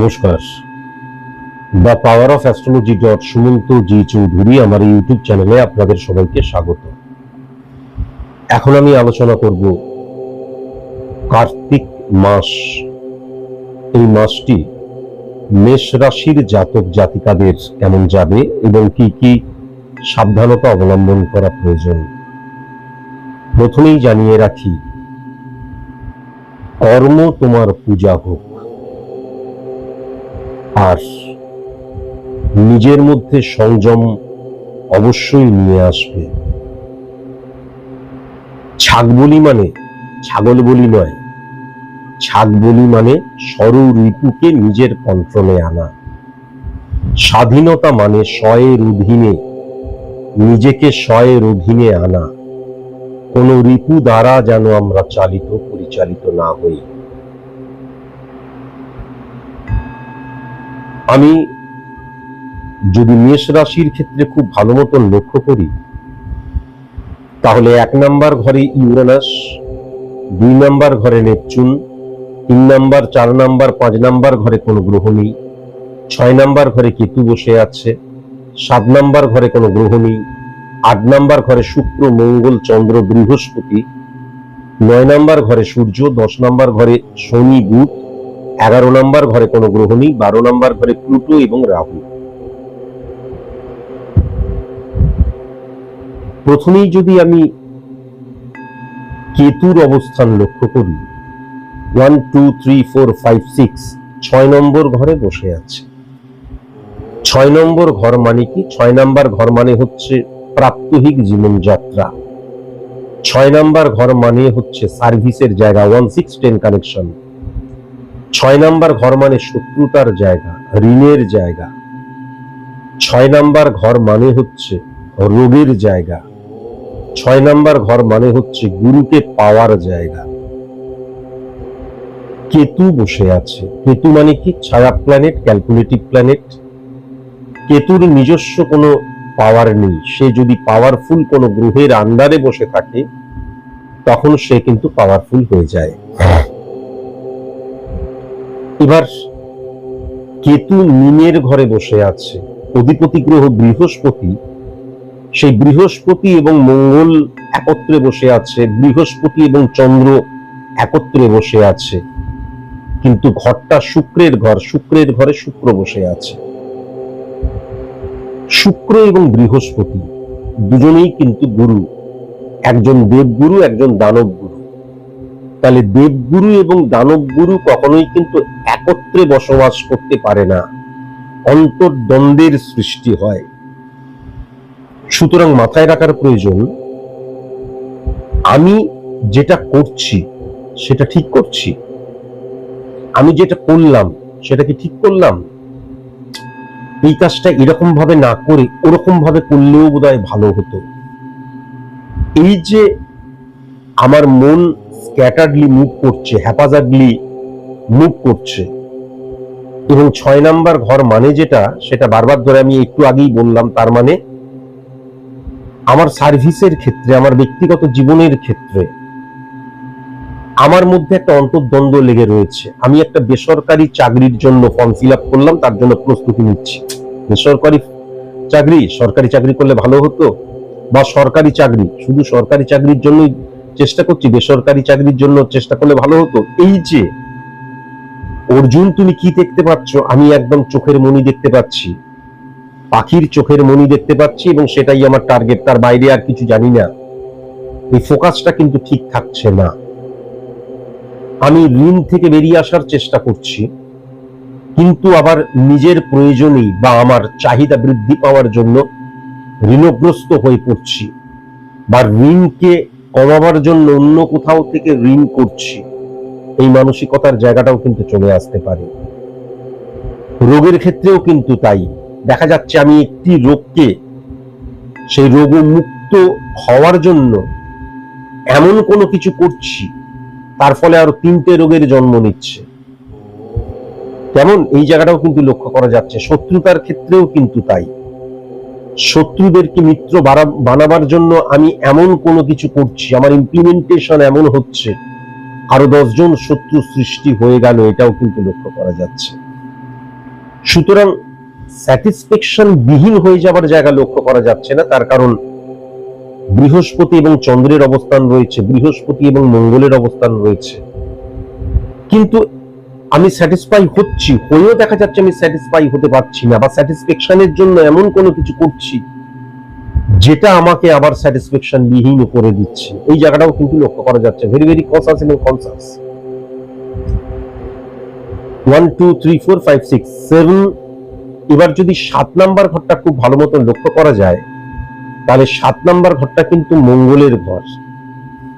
নমস্কার। The power of astrology dot Sumanta G Chowdhury আমার YouTube চ্যানেলে আপনাদের সবাইকে স্বাগত। এখন আমি আলোচনা করব কার্তিক মাস। এই মাসটি মেষ রাশির জাতক জাতিকাদের কেমন যাবে এবং কি কি সাবধানতা অবলম্বন করা প্রয়োজন? প্রথমেই জানিয়ে রাখি, কর্ম তোমার পূজা হোক। আর নিজের মধ্যে সংযম অবশ্যই নিয়ে আসবে। ছাগ বলি মানে ছাগল বলি নয়। ছাগ বলি মানে সরু রিপুকে নিজের কন্ট্রোলে আনা। স্বাধীনতা মানে স্বয়ের অধীনে নিজেকে স্বয়ের অধীনে আনা। কোন ঋতু দ্বারা যেন আমরা চালিত, পরিচালিত না হই। আমি যদি মেষ রাশির ক্ষেত্রে খুব ভালো মতন লক্ষ্য করি, তাহলে এক নাম্বার ঘরে ইউরেনাস, দুই নাম্বার ঘরে নেপচুন, তিন নাম্বার, চার নাম্বার, পাঁচ নাম্বার ঘরে কোনো গ্রহ নেই, ছয় নাম্বার ঘরে কেতু বসে আছে, সাত নাম্বার ঘরে কোনো গ্রহ নেই, আট নাম্বার ঘরে শুক্র, মঙ্গল, চন্দ্র, বৃহস্পতি, নয় নাম্বার ঘরে সূর্য, দশ নাম্বার ঘরে শনি, বুধ এগারো নাম্বার ঘরে কোনো গ্রহ নেই বারো নাম্বার ঘরে প্লুটো এবং রাহু। প্রথমেই যদি আমি কেতুর অবস্থান লক্ষ্য করি one two three four five six ছয় নম্বর ঘরে বসে আছে। ছয় নম্বর ঘর মানে কি? ছয় নাম্বার ঘর মানে হচ্ছে প্রাত্যহিক জীবনযাত্রা। ছয় নাম্বার ঘর মানে হচ্ছে সার্ভিসের জায়গা ওয়ান সিক্স টেন কানেকশন ছয় নাম্বার ঘর মানে শত্রুতার জায়গা, ঋণের জায়গা। ছয় নাম্বার ঘর মানে হচ্ছে রোগের জায়গা। ছয় নাম্বার ঘর মানে হচ্ছে গুরুকে পাওয়ার জায়গা। কেতু বসে আছে। কেতু মানে কি? ছায়া প্ল্যানেট ক্যালকুলেটিভ প্ল্যানেট কেতুর নিজস্ব কোনো পাওয়ার নেই। সে যদি পাওয়ারফুল কোনো গ্রহের আন্ডারে বসে থাকে, তখন সে কিন্তু পাওয়ারফুল হয়ে যায়। এবার কেতু মিনের ঘরে বসে আছে। অধিপতি গ্রহ বৃহস্পতি। সেই বৃহস্পতি এবং মঙ্গল একত্রে বসে আছে। বৃহস্পতি এবং চন্দ্র একত্রে বসে আছে। কিন্তু ঘরটা শুক্রের ঘর। শুক্রের ঘরে শুক্র বসে আছে। শুক্র এবং বৃহস্পতি দুজনেই কিন্তু গুরু। একজন দেবগুরু, একজন দানব তাহলে দেবগুরু এবং দানব গুরু কখনোই কিন্তু একত্রে বসবাস করতে পারে না। অন্তর্দ্বন্দ্বের সৃষ্টি হয়। সুতরাং মাথায় রাখার প্রয়োজন, আমি যেটা করছি, সেটা ঠিক করছি। আমি যেটা করলাম, সেটা কি ঠিক করলাম? এই কাজটা এরকম ভাবে না করে ওরকম ভাবে করলেও বোধহয় ভালো হতো। এই যে আমার মন স্ক্যাটার্ডলি মুভ করছে হ্যাপাজার্ডলি মুভ করছে। এবং ছয় নাম্বার ঘর মানে যেটা, সেটা বারবার ধরে আমি একটু আগেই বললাম, তার মানে আমার সার্ভিসের ক্ষেত্রে, আমার ব্যক্তিগত জীবনের ক্ষেত্রে আমার মধ্যে একটা অন্তর্দ্বন্দ্ব লেগে রয়েছে। আমি একটা বেসরকারি চাকরির জন্য ফর্ম ফিল আপ করলাম, তার জন্য প্রস্তুতি নিচ্ছি। বেসরকারি চাকরি, সরকারি চাকরি করলে ভালো হতো? বা সরকারি চাকরি, শুধু সরকারি চাকরির জন্যই চেষ্টা করছি বেসরকারি চাকরির জন্য চেষ্টা করলে ভালো হতো। এই যে অর্জুন, তুমি কি দেখতে পাচ্ছ? আমি একদম চোখের মনি দেখতে পাচ্ছি। পাখির চোখের মনি দেখতে পাচ্ছি এবং সেটাই আমার টার্গেট তার বাইরে আর কিছু জানি না। এই ফোকাসটা কিন্তু ঠিক থাকছে না। আমি ঋণ থেকে বেরিয়ে আসার চেষ্টা করছি, কিন্তু আবার নিজের প্রয়োজনেই বা আমার চাহিদা বৃদ্ধি পাওয়ার জন্য ঋণগ্রস্ত হয়ে পড়ছি। বা ঋণকে কমাবার জন্য অন্য কোথাও থেকে ঋণ করছি। এই মানসিকতার জায়গাটাও কিন্তু চলে আসতে পারে। রোগের ক্ষেত্রেও কিন্তু তাই। দেখা যাচ্ছে আমি একটি রোগকে, সেই রোগ মুক্ত হওয়ার জন্য এমন কোনো কিছু করছি, তার ফলে আরও তিনটে রোগের জন্ম নিচ্ছে। কেমন? এই জায়গাটাও কিন্তু লক্ষ্য করা যাচ্ছে। শত্রুতার ক্ষেত্রেও কিন্তু তাই। শত্রুদেরকে মিত্র বানাবার জন্য আমি এমন কোনো কিছু করছি, আমার ইমপ্লিমেন্টেশন এমন হচ্ছে। আরও দশজন শত্রু সৃষ্টি হয়ে গেল, এটাও কিন্তু লক্ষ্য করা যাচ্ছে। সুতরাং স্যাটিসফ্যাকশন বিহীন হয়ে যাবার জায়গা লক্ষ্য করা যাচ্ছে না, তার কারণ বৃহস্পতি এবং চন্দ্রের অবস্থান রয়েছে, বৃহস্পতি এবং মঙ্গলের অবস্থান রয়েছে। কিন্তু আমি স্যাটিসফাই হচ্ছি, হয়েও দেখা যাচ্ছে আমি স্যাটিসফাই হতে পারছি না বা স্যাটিসফ্যাকশনের জন্য এমন কোনো কিছু করছি যেটা আমাকে আবার স্যাটিসফ্যাকশন বিহীন করে দিচ্ছে। এই জায়গাটাও কিন্তু লক্ষ্য করা যাচ্ছে। ভেরি ভেরি কনসাস এবং conscious one two three four five six seven এবার যদি সাত নাম্বার ঘরটা খুব ভালো মতো লক্ষ্য করা যায়, তাহলে সাত নাম্বার ঘরটা কিন্তু মঙ্গলের ঘর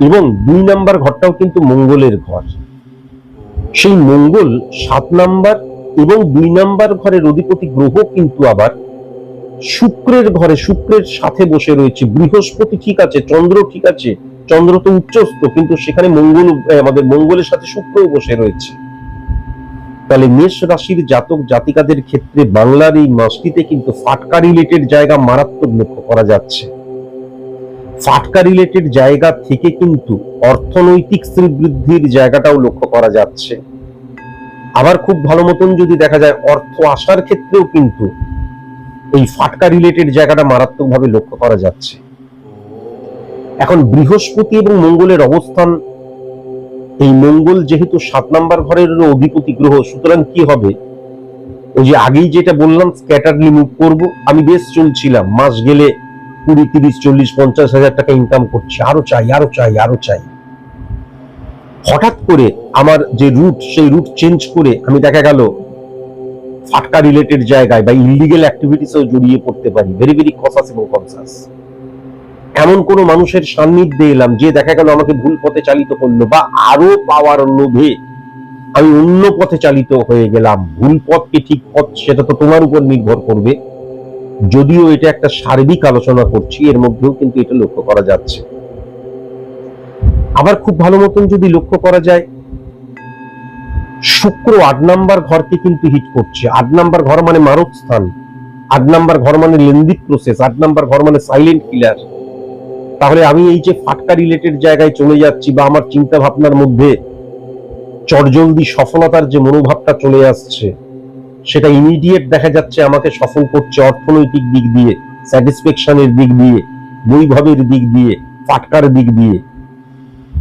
এবং দুই নাম্বার ঘরটাও কিন্তু মঙ্গলের ঘর। সেই মঙ্গল সাত নাম্বার এবং দুই নাম্বার ঘরের অধিপতি গ্রহ কিন্তু আবার শুক্রের ঘরে, শুক্রের সাথে বসে রয়েছে। বৃহস্পতি ঠিক আছে, চন্দ্র ঠিক আছে, চন্দ্র তো উচ্চস্থ, কিন্তু সেখানে মঙ্গল আমাদের মঙ্গলের সাথে শুক্রও বসে রয়েছে। তাহলে মেষ রাশির জাতক জাতিকাদের ক্ষেত্রে বাংলার এই মাসটিতে কিন্তু ফাটকা রিলেটেড জায়গা মারাত্মক লক্ষ্য করা যাচ্ছে। ফাটকা রিলেটেড জায়গা থেকে কিন্তু অর্থনৈতিক শ্রীবৃদ্ধির জায়গাটাও লক্ষ্য করা যাচ্ছে। আবার খুব ভালো মতন যদি দেখা যায়, অর্থ আসার ক্ষেত্রেও কিন্তু এই ফাটকা রিলেটেড জায়গাটা মারাত্মকভাবে লক্ষ্য করা যাচ্ছে। এখন বৃহস্পতি এবং মঙ্গলের অবস্থান, এই মঙ্গল যেহেতু সাত নাম্বার ঘরের অধিপতি গ্রহ, সুতরাং কি হবে? ওই যে আগেই যেটা বললাম স্ক্যাটারলি মুভ করব। আমি বেশ চলছিলাম, মাস গেলে কুড়ি, তিরিশ, চল্লিশ, পঞ্চাশ হাজার টাকা ইনকাম করছি। আরও চাই আরও চাই আরও চাই। হঠাৎ করে আমার যে রুট সেই রুট চেঞ্জ করে আমি দেখা গেল ফাটকা রিলেটেড জায়গায় বা ইলিগেল অ্যাক্টিভিটিসেও জড়িয়ে পড়তে পারি। ভেরি ভেরি কসাস এবং কনসাস এমন কোন মানুষের সান্নিধ্যে এলাম যে দেখা গেল আমাকে ভুল পথে চালিত করল বা আরও পাওয়ার লোভে আমি অন্য পথে চালিত হয়ে গেলাম। ভুল পথ কি ঠিক পথ, সেটা তো তোমার উপর নির্ভর করবে। যদিও এটা একটা সার্বিক আলোচনা করছি, এর মধ্যেও কিন্তু এটা লক্ষ্য করা যাচ্ছে। আবার খুব ভালো মতন যদি লক্ষ্য করা যায়, শুক্র আট নাম্বার ঘরকে কিন্তু হিট করছে। আট নাম্বার ঘর মানে মারক স্থান আট নাম্বার ঘর মানে লেন্দি প্রসেস আট নাম্বার ঘর মানে সাইলেন্ট কিলার তাহলে আমি এই যে ফাটকা রিলেটেড জায়গায় চলে যাচ্ছি বা আমার চিন্তা ভাবনার মধ্যে চটজলদি সফলতার যে মনোভাবটা চলে আসছে সেটা ইমিডিয়েট দেখা যাচ্ছে আমাকে সফল করছে অর্থনৈতিক দিক দিয়ে স্যাটিসফ্যাকশনের দিক দিয়ে, বৈভবের দিক দিয়ে ফাটকার দিক দিয়ে।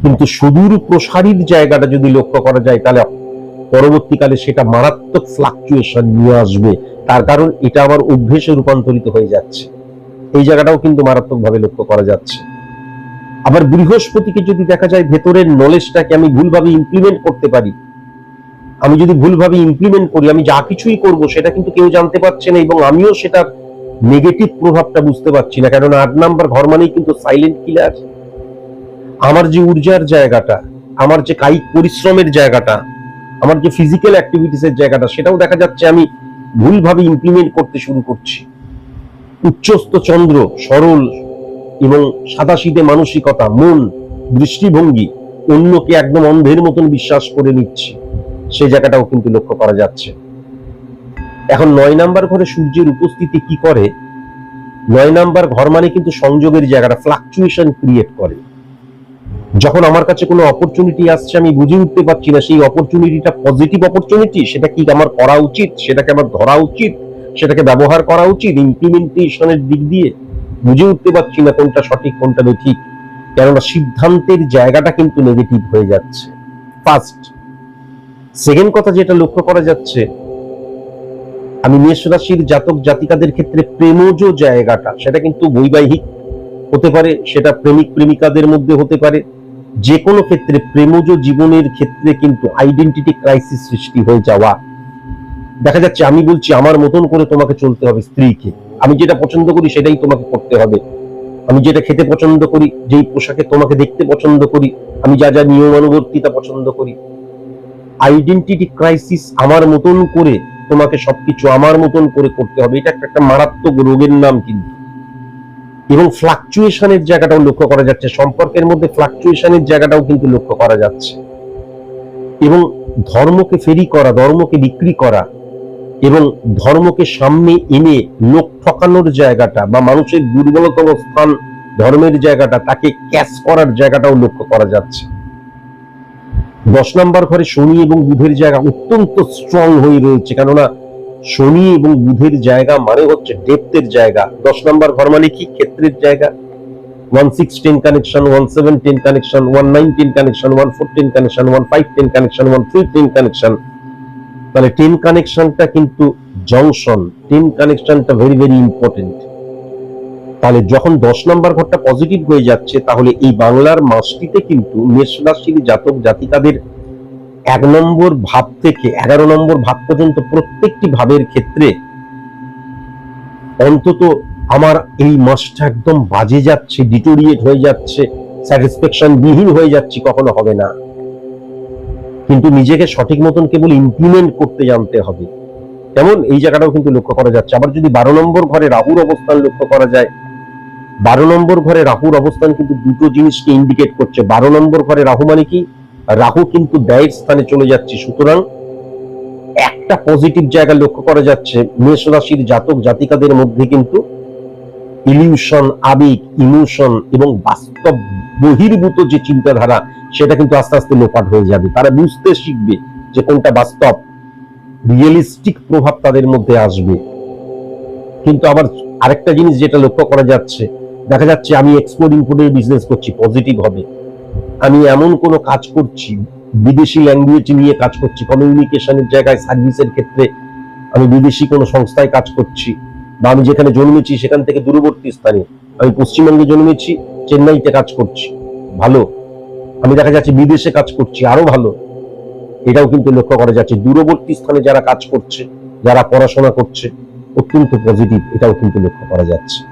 কিন্তু সুদূর প্রসারীর জায়গাটা যদি লক্ষ্য করা যায়, তাহলে পরবর্তীকালে সেটা মারাত্মক ফ্লাকচুয়েশন নিয়ে আসবে। তার কারণ এটা আবার অভ্যেসে রূপান্তরিত হয়ে যাচ্ছে। এই জায়গাটাও কিন্তু মারাত্মকভাবে লক্ষ্য করা যাচ্ছে। আবার বৃহস্পতিকে যদি দেখা যায়, ভেতরের নলেজটাকে আমি ভুলভাবে ইমপ্লিমেন্ট করতে পারি আমি যদি ভুলভাবে ইমপ্লিমেন্ট করি, আমি যা কিছুই করব সেটা কিন্তু কেউ জানতে পারছে না এবং আমিও সেটার নেগেটিভ প্রভাবটা বুঝতে পারছি না। কারণ আট নাম্বার ঘর মানেই কিন্তু সাইলেন্ট কিলার আমার যে ঊর্জার জায়গাটা, আমার যে কায়িক পরিশ্রমের জায়গাটা, আমার যে ফিজিক্যাল অ্যাক্টিভিটিস এর জায়গাটা, সেটাও দেখা যাচ্ছে আমি ভুলভাবে ইমপ্লিমেন্ট করতে শুরু করছি। উচ্চস্থ চন্দ্র, সরল এবং সাদাসিদে মানসিকতা, মন, দৃষ্টিভঙ্গি, অন্যকে একদম অন্ধের মতন বিশ্বাস করে নিচ্ছি। সেই জায়গাটাও কিন্তু লক্ষ্য করা যাচ্ছে। এখন নয় নাম্বার ঘরে সূর্যের উপস্থিতি কি করে? নয় নাম্বার ঘর মানে কিন্তু সংযোগের জায়গাটা ফ্লাকচুয়েশন ক্রিয়েট করে। যখন আমার কাছে কোনো অপরচুনিটি আসছে, আমি বুঝে উঠতে পারছি না সেই অপরচুনিটিটা পজিটিভ অপরচুনিটি সেটা কি আমার করা উচিত? সেটাকে আমার ধরা উচিত? সেটাকে ব্যবহার করা উচিত? ইমপ্লিমেন্টেশনের দিক দিয়ে বুঝে উঠতে পারছি না কোনটা সঠিক, কোনটা বেঠিক। কেননা সিদ্ধান্তের জায়গাটা কিন্তু নেগেটিভ হয়ে যাচ্ছে। ফার্স্ট সেকেন্ড কথা যেটা লক্ষ্য করা যাচ্ছে, আমি মেষ রাশির জাতক জাতিকাদের ক্ষেত্রে প্রেমজ জায়গাটা, সেটা কিন্তু বৈবাহিক হতে পারে, সেটা প্রেমিক প্রেমিকাদের মধ্যে হতে পারে যে কোনো ক্ষেত্রে প্রেমজ জীবনের ক্ষেত্রে কিন্তু আইডেন্টিটি ক্রাইসিস সৃষ্টি হয়ে যাওয়া। দেখা যাচ্ছে আমি বলছি আমার মতন করে তোমাকে চলতে হবে স্ত্রীকে। আমি যেটা পছন্দ করি সেটাই তোমাকে করতে হবে। আমি যেটা খেতে পছন্দ করি, যেই পোশাকে তোমাকে দেখতে পছন্দ করি, আমি যা যা নিয়মানুবর্তিতা পছন্দ করি আইডেন্টিটি ক্রাইসিস আমার মতন করে তোমাকে সবকিছু আমার মতন করে করতে হবে। এটা একটা একটা মারাত্মক রোগের নাম কিন্তু। এবং ফ্লাকচুয়েশনের জায়গাটাও লক্ষ্য করা যাচ্ছে। সম্পর্কের মধ্যে ফ্লাকচুয়েশনের জায়গাটাও কিন্তু লক্ষ্য করা যাচ্ছে। এবং ধর্মকে ফেরি করা, ধর্মকে বিক্রি করা এবং ধর্মকে সামনে এনে লোক ঠকানোর জায়গাটা বা মানুষের দুর্বলতম স্থান ধর্মের জায়গাটা, তাকে ক্যাশ করার জায়গাটাও লক্ষ্য করা যাচ্ছে। দশ নম্বর ঘরে শনি এবং বুধের জায়গা অত্যন্ত স্ট্রং হয়ে রয়েছে। কেননা শনি এবং বুধের জায়গা মানে হচ্ছে ডেপথের জায়গা। দশ নম্বর ঘর মানে কি? ক্ষেত্রের জায়গা। One six ten connection one seven ten connection one nine ten connection one four ten connection one five ten connection one three ten connection তাহলে টেন কানেকশনটা কিন্তু জংশন টেন কানেকশনটা ভেরি ভেরি ইম্পর্টেন্ট তাহলে যখন দশ নম্বর ঘরটা পজিটিভ হয়ে যাচ্ছে, তাহলে এই বাংলার মাসটিতে কিন্তু মেষ রাশির জাতক জাতিকাদের এক নম্বর ভাব থেকে এগারো নম্বর ভাব পর্যন্ত প্রত্যেকটি ভাবের ক্ষেত্রে অন্তত আমার এই মাসটা একদম বাজে যাচ্ছে ডিটোরিয়েট হয়ে যাচ্ছে স্যাটিসফ্যাকশন বিহীন হয়ে যাচ্ছে, কখনো হবে না। কিন্তু নিজেকে সঠিক মতন কেবল ইমপ্লিমেন্ট করতে জানতে হবে। তেমন এই জায়গাটাও কিন্তু লক্ষ্য করা যাচ্ছে। আবার যদি বারো নম্বর ঘরে রাহুর অবস্থান লক্ষ্য করা যায় বারো নম্বর ঘরে রাহুর অবস্থান কিন্তু দুটো জিনিসকে ইন্ডিকেট করছে। বারো নম্বর ঘরে রাহু মানে কি? রাহু কিন্তু ব্যয়ের স্থানে চলে যাচ্ছে। সুতরাং একটা পজিটিভ জায়গা লক্ষ্য করা যাচ্ছে। মেষ রাশির জাতক জাতিকাদের মধ্যে কিন্তু ইলিউশন আবেগ ইমোশন এবং বাস্তব বহির্ভূত যে চিন্তাধারা, সেটা কিন্তু আস্তে আস্তে লোপাট হয়ে যাবে। তারা বুঝতে শিখবে যে কোনটা বাস্তব। রিয়েলিস্টিক প্রভাব তাদের মধ্যে আসবে। কিন্তু আবার আরেকটা জিনিস যেটা লক্ষ্য করা যাচ্ছে দেখা যাচ্ছে আমি এক্সপোর্ট ইম্পোর্টের বিজনেস করছি পজিটিভ হবে। আমি এমন কোনো কাজ করছি, বিদেশি ল্যাঙ্গুয়েজ নিয়ে কাজ করছি কমিউনিকেশনের জায়গায় সার্ভিসের ক্ষেত্রে আমি বিদেশি কোনো সংস্থায় কাজ করছি বা আমি যেখানে জন্মেছি সেখান থেকে দূরবর্তী স্থানে। আমি পশ্চিমবঙ্গে জন্মেছি, চেন্নাইতে কাজ করছি, ভালো। আমি দেখা যাচ্ছে বিদেশে কাজ করছি, আরও ভালো। এটাও কিন্তু লক্ষ্য করা যাচ্ছে। দূরবর্তী স্থানে যারা কাজ করছে, যারা পড়াশোনা করছে, অত্যন্ত পজিটিভ এটাও কিন্তু লক্ষ্য করা যাচ্ছে।